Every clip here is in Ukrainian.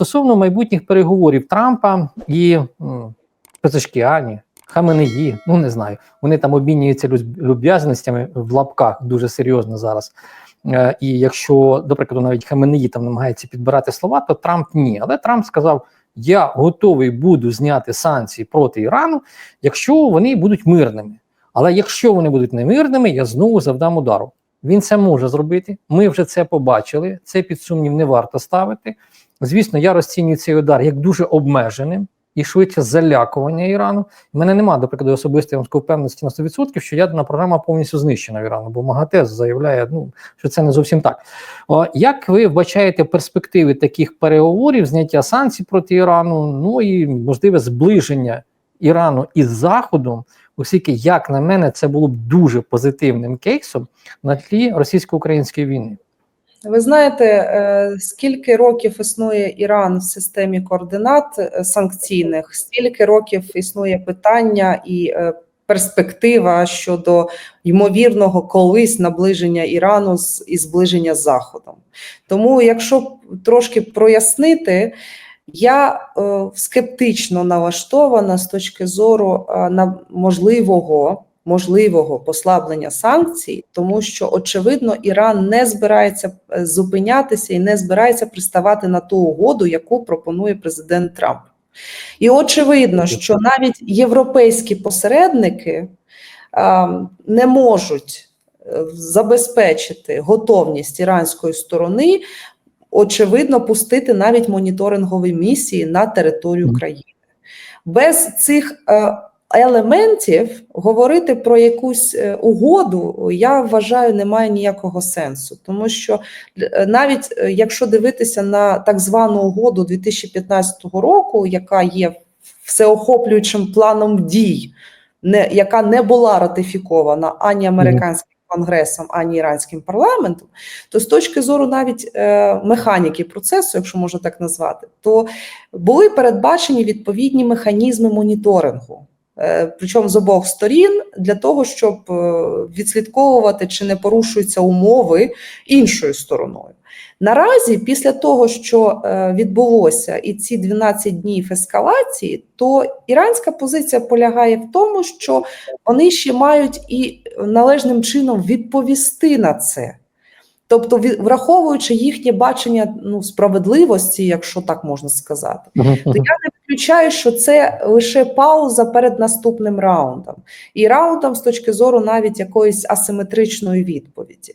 стосовно майбутніх переговорів Трампа і м, Пезешкіані, Хаменеї, ну не знаю, вони там обмінюються люб- люб'язностями в лапках дуже серйозно зараз. Е, і якщо, до прикладу, навіть Хаменеї там намагається підбирати слова, то Трамп ні. Але Трамп сказав: я готовий буду зняти санкції проти Ірану, якщо вони будуть мирними. Але якщо вони будуть немирними, я знову завдам удару. Він це може зробити. Ми вже це побачили. Це під сумнів не варто ставити. Звісно, я розцінюю цей удар як дуже обмеженим і швидше залякування Ірану. У мене немає, до прикладу, особистої впевненості на 100%, що ядерна програма повністю знищена в Ірану, бо МАГАТЕ заявляє, ну, що це не зовсім так. О, як ви вбачаєте перспективи таких переговорів, зняття санкцій проти Ірану, ну і можливе зближення Ірану із Заходом, оскільки, як на мене, це було б дуже позитивним кейсом на тлі російсько-української війни. Ви знаєте, е, скільки років існує Іран в системі координат е, санкційних, стільки років існує питання і е, перспектива щодо ймовірного колись наближення Ірану і зближення з Заходом. Тому, якщо трошки прояснити, я скептично налаштована з точки зору на можливого можливого послаблення санкцій, тому що очевидно Іран не збирається е, зупинятися і не збирається приставати на ту угоду, яку пропонує президент Трамп. І очевидно, що навіть європейські посередники а, не можуть е, забезпечити готовність іранської сторони, очевидно, пустити навіть моніторингові місії на територію країни. Без цих е, елементів говорити про якусь е, угоду, я вважаю, немає ніякого сенсу, тому що е, навіть е, якщо дивитися на так звану угоду 2015 року, яка є всеохоплюючим планом дій, не яка не була ратифікована ані американським конгресом, ані іранським парламентом, то з точки зору навіть е, механіки процесу, якщо можна так назвати, то були передбачені відповідні механізми моніторингу. Е, Причому з обох сторін для того, щоб е, відслідковувати, чи не порушуються умови іншою стороною. Наразі, після того, що е, відбулося, і ці 12 днів ескалації, то іранська позиція полягає в тому, що вони ще мають і належним чином відповісти на це. Тобто, враховуючи їхнє бачення ну, справедливості, якщо так можна сказати, то я не виключаю, що це лише пауза перед наступним раундом, і раундом з точки зору навіть якоїсь асиметричної відповіді.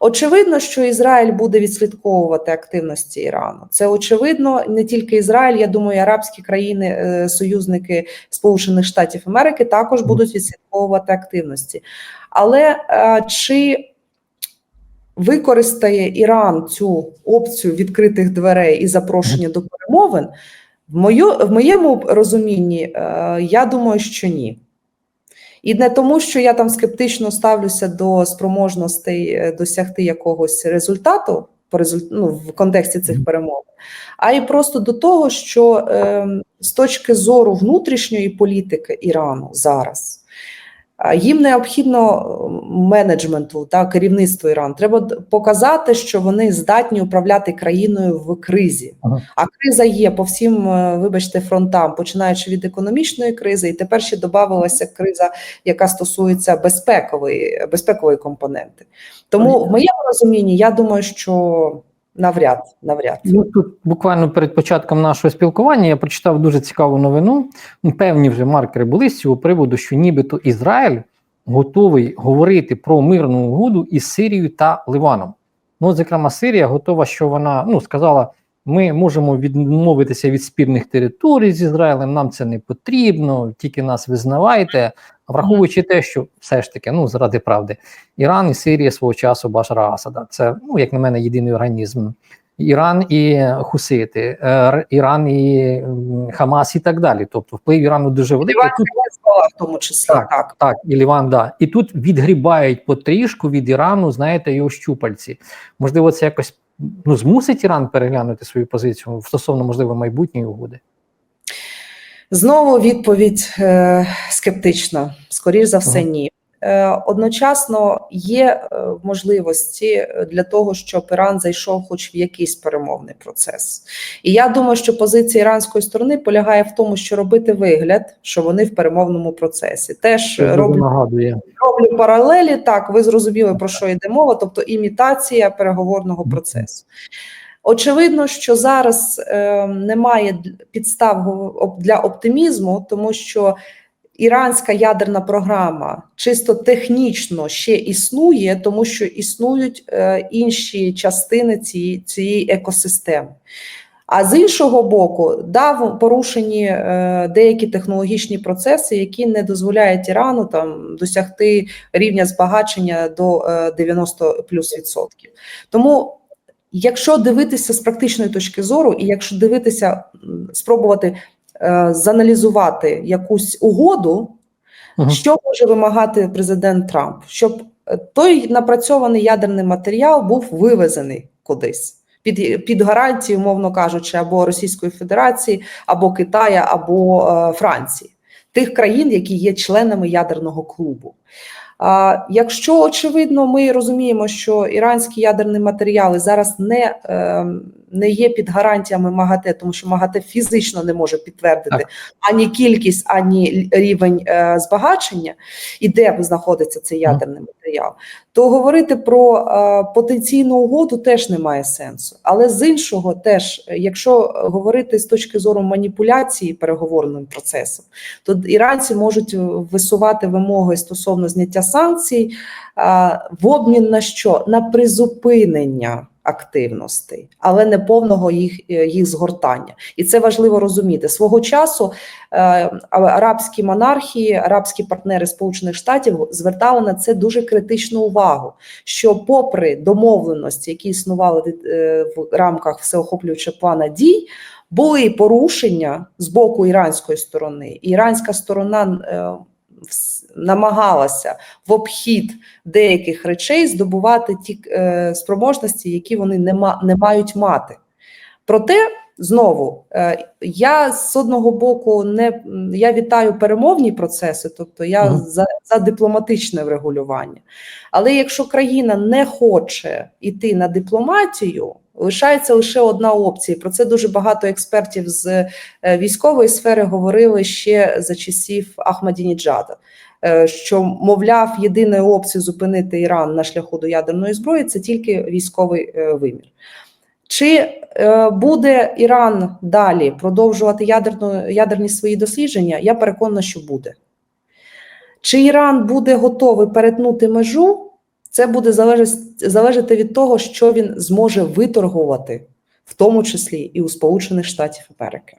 Очевидно, що Ізраїль буде відслідковувати активності Ірану. Це очевидно не тільки Ізраїль. Я думаю, і арабські країни, е, союзники Сполучених Штатів Америки також будуть відслідковувати активності. Але е, чи використає Іран цю опцію відкритих дверей і запрошення до перемовин? В, мою, в моєму розумінні, е, я думаю, що ні. І не тому, що я там скептично ставлюся до спроможностей е, досягти якогось результату по результ... ну, в контексті цих перемов, а й просто до того, що е, з точки зору внутрішньої політики Ірану зараз. Їм необхідно менеджменту та керівництву Ірану. Треба показати, що вони здатні управляти країною в кризі. Ага. А криза є по всім, е, вибачте, фронтам, починаючи від економічної кризи, і тепер ще додавалася криза, яка стосується безпекової безпекової компоненти. Тому в моєму розумінні я думаю, що навряд навряд. Ну, тут буквально перед початком нашого спілкування я прочитав дуже цікаву новину. Ну, Певні вже маркери були з цього приводу, що нібито Ізраїль готовий говорити про мирну угоду із Сирією та Ливаном. Ну, зокрема, Сирія готова, що вона ну, сказала: ми можемо відмовитися від спірних територій з Ізраїлем, нам це не потрібно, тільки нас визнавайте. Враховуючи те, що все ж таки, ну заради правди, Іран і Сирія свого часу Башара Асада. Це, ну, як на мене, єдиний організм. Іран і Хусити, е, Іран і Хамас і так далі. Тобто вплив Ірану дуже великий. Іван Тут в тому числі Так. так. так, і Ліван, да. І тут відгрібають потрішку від Ірану, знаєте, його щупальці. Можливо, це якось ну, змусить Іран переглянути свою позицію стосовно, можливо, майбутньої угоди. Знову відповідь е, скептична. Скоріш за все, ні. Е, одночасно є е, можливості для того, щоб Іран зайшов хоч в якийсь перемовний процес. І я думаю, що позиція іранської сторони полягає в тому, що робити вигляд, що вони в перемовному процесі. Теж нагадує. роблю паралелі. Так, ви зрозуміли про що йде мова, тобто імітація переговорного процесу. Очевидно, що зараз е, немає підстав для оптимізму, тому що іранська ядерна програма чисто технічно ще існує, тому що існують е, інші частини цієї, цієї екосистеми. А з іншого боку, дав порушені е, деякі технологічні процеси, які не дозволяють Ірану там досягти рівня збагачення до е, 90 плюс відсотків. Тому, якщо дивитися з практичної точки зору, і якщо дивитися, спробувати заналізувати якусь угоду, Мгм. що може вимагати президент Трамп, щоб е, той напрацьований ядерний матеріал був вивезений кудись під, під гарантію, умовно кажучи, або Російської Федерації, або Китая, або е, Франції, тих країн, які є членами ядерного клубу. Якщо очевидно, ми розуміємо, що іранські ядерні матеріали зараз не, е, не є під гарантіями МАГАТЕ, тому що МАГАТЕ фізично не може підтвердити Так. ані кількість, ані рівень е, збагачення, і де знаходиться цей ядерний матеріал, то говорити про е, потенційну угоду теж немає сенсу. Але з іншого, теж, е, якщо говорити з точки зору маніпуляції переговорним процесом, то іранці можуть е, висувати вимоги стосовно зняття санкцій в обмін на що? На призупинення активностей, але не повного їх, е, їх згортання. І це важливо розуміти. Свого часу е, арабські монархії, арабські партнери Сполучених Штатів звертали на це дуже критичну увагу. Що, попри домовленості, які існували е, в рамках всеохоплюючого плана дій, були порушення з боку іранської сторони. Іранська сторона намагалася в обхід деяких речей здобувати ті е, спроможності, які вони не, ма, не мають мати. Проте знову е, я з одного боку не я вітаю перемовні процеси, тобто я Мгм. за, за дипломатичне врегулювання. Але якщо країна не хоче йти на дипломатію, лишається лише одна опція. Про це дуже багато експертів з е, військової сфери говорили ще за часів Ахмадініджада. е, Що мовляв, єдиною опцією зупинити Іран на шляху до ядерної зброї це тільки військовий вимір. Чи е, буде Іран далі продовжувати ядерну, ядерні свої дослідження? Я переконана, що буде. Чи Іран буде готовий перетнути межу? Це буде залежати, від того, що він зможе виторгувати, в тому числі і у Сполучених Штатів Америки.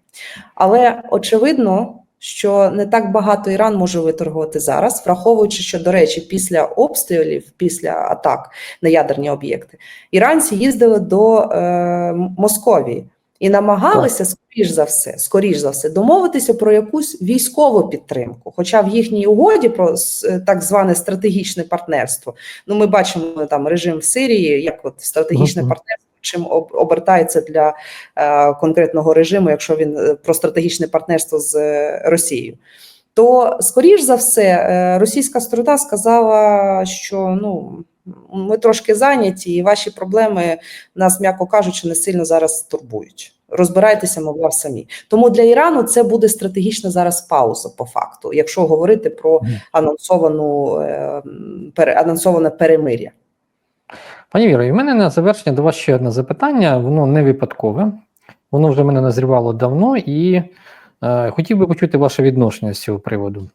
Але очевидно, що не так багато Іран може виторгувати зараз, враховуючи, що, до речі, після обстрілів, після атак на ядерні об'єкти, іранці їздили до е, Московії і намагалися скоріш за все, скоріш за все, домовитися про якусь військову підтримку. Хоча в їхній угоді про так зване стратегічне партнерство, ну ми бачимо там режим в Сирії, як от стратегічне партнерство. Чим об- обертається для е, конкретного режиму, якщо він е, про стратегічне партнерство з е, Росією, то скоріш за все російська сторона сказала, що ну ми трошки зайняті, і ваші проблеми нас, м'яко кажучи, не сильно зараз турбують. Розбирайтеся, мовляв, самі. Тому для Ірану це буде стратегічна зараз пауза, по факту, якщо говорити про анонсовану анонсоване перемир'я. Пані Віро, і в мене на завершення до вас ще одне запитання. Воно не випадкове, воно вже мене назрівало давно, і е, хотів би почути ваше відношення з цього приводу.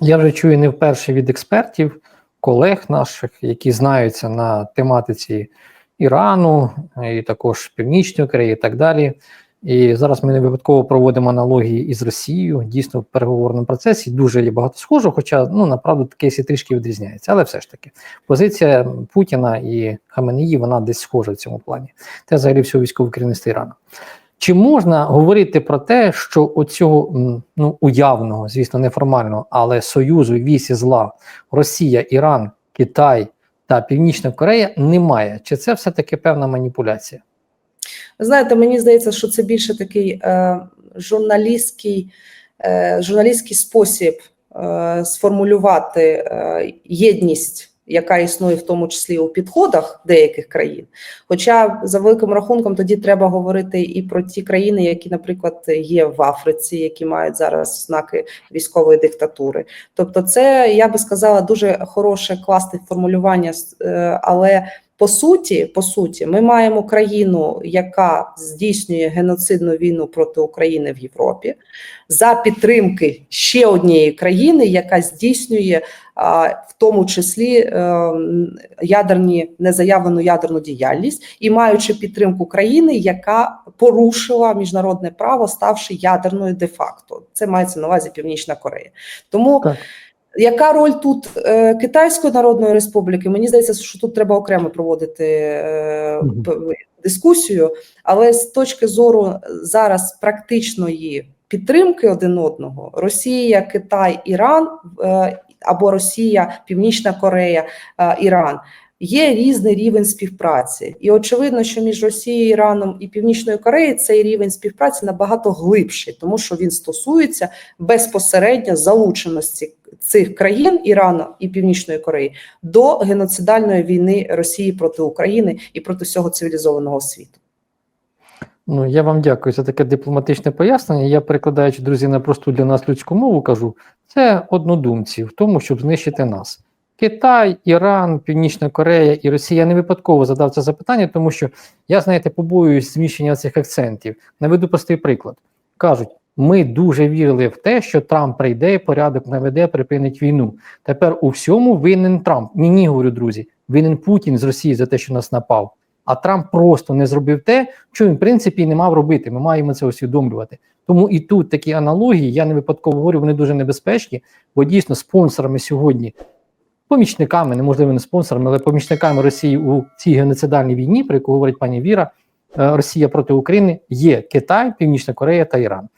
Я вже чую не вперше від експертів, колег наших, які знаються на тематиці Ірану, і також Північної Кореї і так далі. І зараз ми не випадково проводимо аналогії із Росією. Дійсно, в переговорному процесі дуже є багато схожого, хоча ну направду кейси трішки відрізняються. Але все ж таки, позиція Путіна і Хаменеї, вона десь схожа в цьому плані. Те взагалі всього військове керівництво Ірану. Чи можна говорити про те, що оцього ну, уявного, звісно, неформального, але союзу вісі зла Росія, Іран, Китай та Північна Корея немає? Чи це все-таки певна маніпуляція? Знаєте, мені здається, що це більше такий е, журналістський, е, журналістський спосіб е, сформулювати єдність, яка існує в тому числі у підходах деяких країн. Хоча за великим рахунком тоді треба говорити і про ті країни, які, наприклад, є в Африці, які мають зараз знаки військової диктатури. Тобто, це я би сказала дуже хороше класне формулювання, але по суті, по суті, ми маємо країну, яка здійснює геноцидну війну проти України в Європі, за підтримки ще однієї країни, яка здійснює в тому числі е, ядерні незаявлену ядерну діяльність, і маючи підтримку країни, яка порушила міжнародне право, ставши ядерною де-факто. Це мається на увазі Північна Корея. Тому Так. Яка роль тут е, Китайської Народної Республіки? Мені здається, що тут треба окремо проводити е, дискусію, але з точки зору зараз практичної підтримки один одного, Росія, Китай, Іран е, або Росія, Північна Корея, е, Іран. Є різний рівень співпраці, і очевидно, що між Росією, Іраном і Північною Кореєю цей рівень співпраці набагато глибший, тому що він стосується безпосередньо залученості цих країн Ірану і Північної Кореї до геноцидальної війни Росії проти України і проти всього цивілізованого світу. Ну, я вам дякую за таке дипломатичне пояснення. Я, перекладаючи, друзі, на просту для нас людську мову, кажу, це однодумці в тому, щоб знищити нас. Китай, Іран, Північна Корея і Росія не випадково задав це запитання, тому що я, знаєте, побоююсь зміщення цих акцентів. Наведу простий приклад. Кажуть, ми дуже вірили в те, що Трамп прийде, порядок наведе, припинить війну. Тепер у всьому винен Трамп. Ні, ні, говорю, друзі, винен Путін з Росії за те, що нас напав. А Трамп просто не зробив те, що він в принципі не мав робити. Ми маємо це усвідомлювати. Тому і тут такі аналогії, я не випадково говорю, вони дуже небезпечні, бо дійсно спонсорами сьогодні, помічниками, неможливо не спонсорами, але помічниками Росії у цій геноцидальній війні, про яку говорить пані Віра, е, Росія проти України, є Китай, Північна Корея та Іран.